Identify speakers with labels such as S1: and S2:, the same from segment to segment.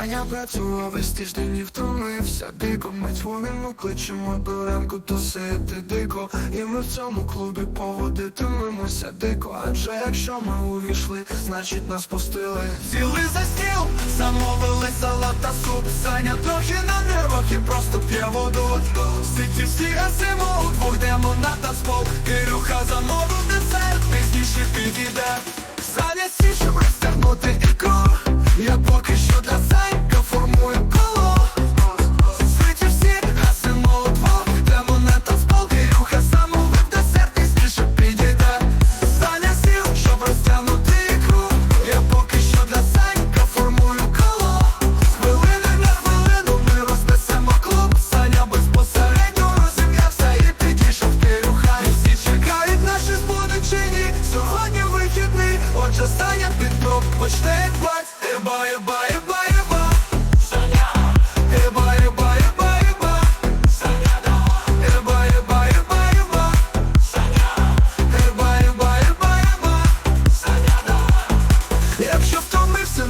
S1: Саня працював весь тиждень і втомився дико. Ми дзвонимо, кличемо до ранку тусити дико. І ми в цьому клубі поводитимемося дико. Адже якщо ми увійшли, значить нас пустили. Сіли за стіл, замовили салат та суп. Саня трохи на нервах і просто п'є воду. Ситі всі гасимо, удвох йдемо на танцпол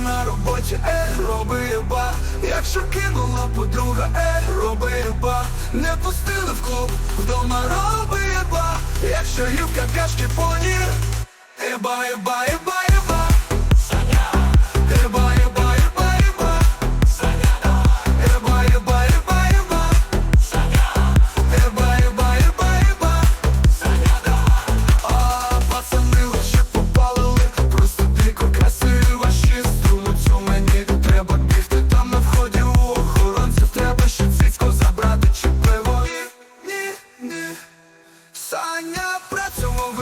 S1: на роботі, е, роби еба Якщо кинула подруга, е, роби пустили в клуб, вдома роби Якщо їв какашки поні Еба, еба, еба,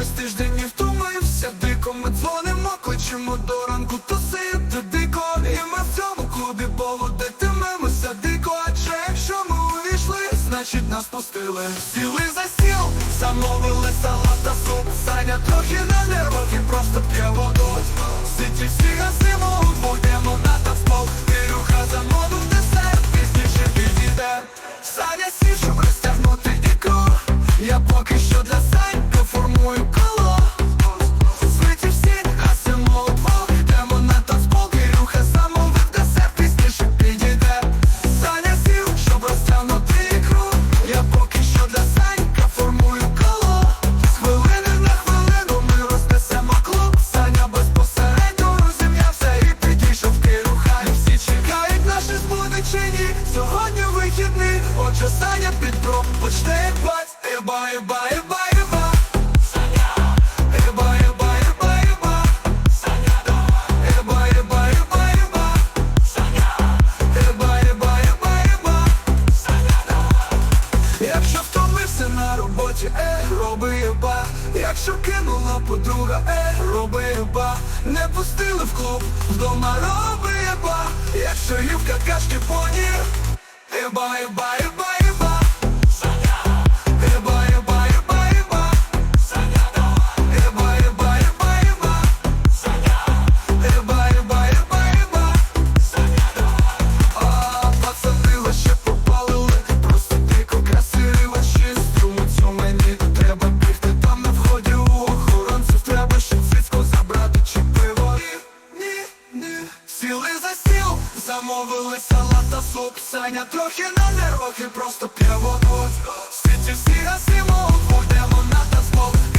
S1: весь тиждень і втомився дико Ми дзвонимо, кличемо до ранку тусити дико. І ми в цьому клубі поводитимемося дико. Адже якщо ми увійшли, значить нас пустили. Сіли за стіл, замовили салат та суп. Саня трохи на нервах і просто п'є воду. Ситі всі гасимо, удвох йдемо на збуди чи ні Сьогодні вихідний, отже Саня підброк почне Якщо кинула подруга, е, роби ба, Не пустили в клуб, вдома роби ба, Якщо їв какашки поні Еба, еба, еба, замовили салат та суп. Саня трохи на нервах і просто п'є воду Світі всі гасимо, удвох на на